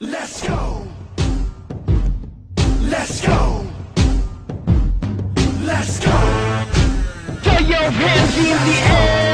Let's go! Let's go! Let's go! Get your hands in the air!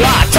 lot.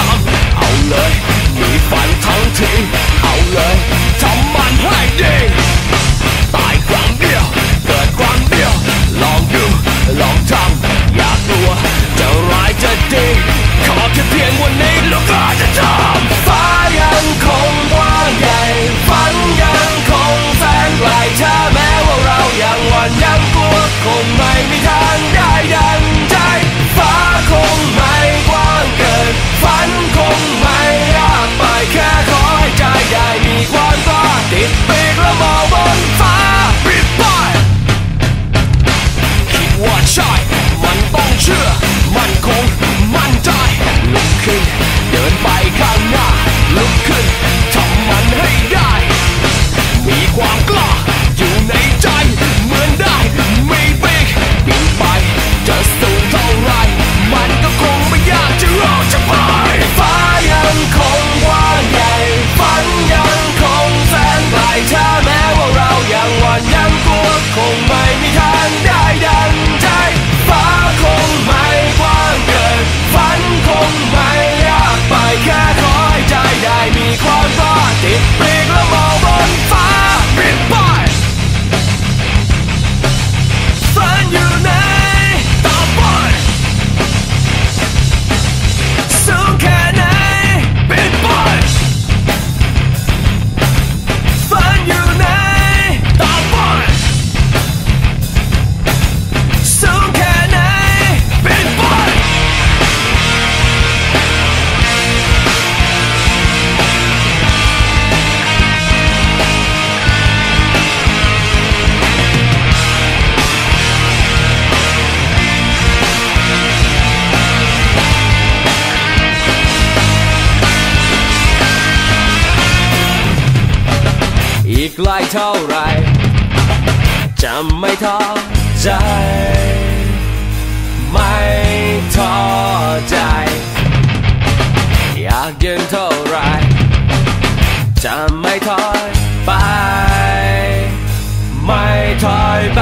ไกลเท่าไรจะไม่ท้อใจ ไม่ท้อใจ อยากยืนเท่าไรจะไม่ถอยไป ไม่ถอยไป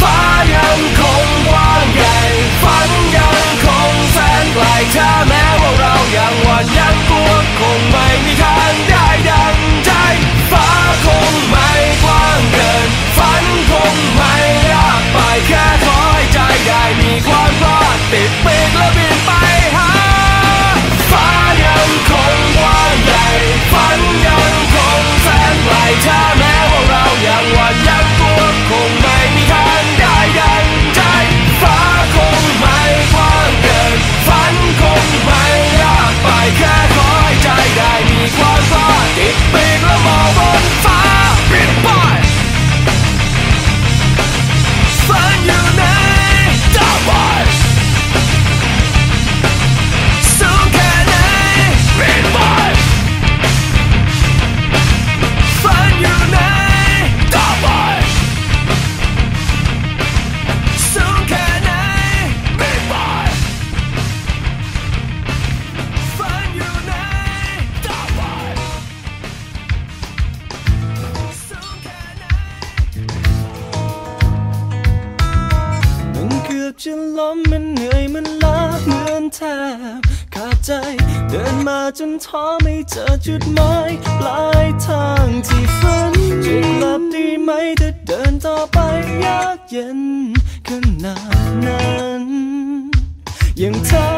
ฟ้ายังคงกว้างใหญ่ฝันยังคงแสนไกลถ้าแม้ว่าเรายังหวันยังกลัวคงไม่มีทาง จะล้มมันเหนื่อยมันล้าเหมือนแทบขาดใจ เดินมาจนท้อไม่เจอจุดหมายปลายทางที่ฝันจะกลับดีไหมถ้าเดินต่อไปยากเย็นขนาดนั้นยังทำ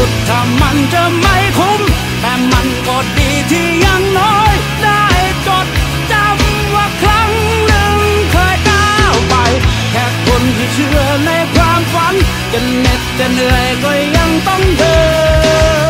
สุดถ้ามันจะไม่คุ้ม แต่มันก็ดีที่ยังน้อย ได้จดจำว่าครั้งหนึ่งเคยก้าวไป แค่คนที่เชื่อในความฝันจะเหน็ดจะเหนื่อยก็ยังต้องเดิน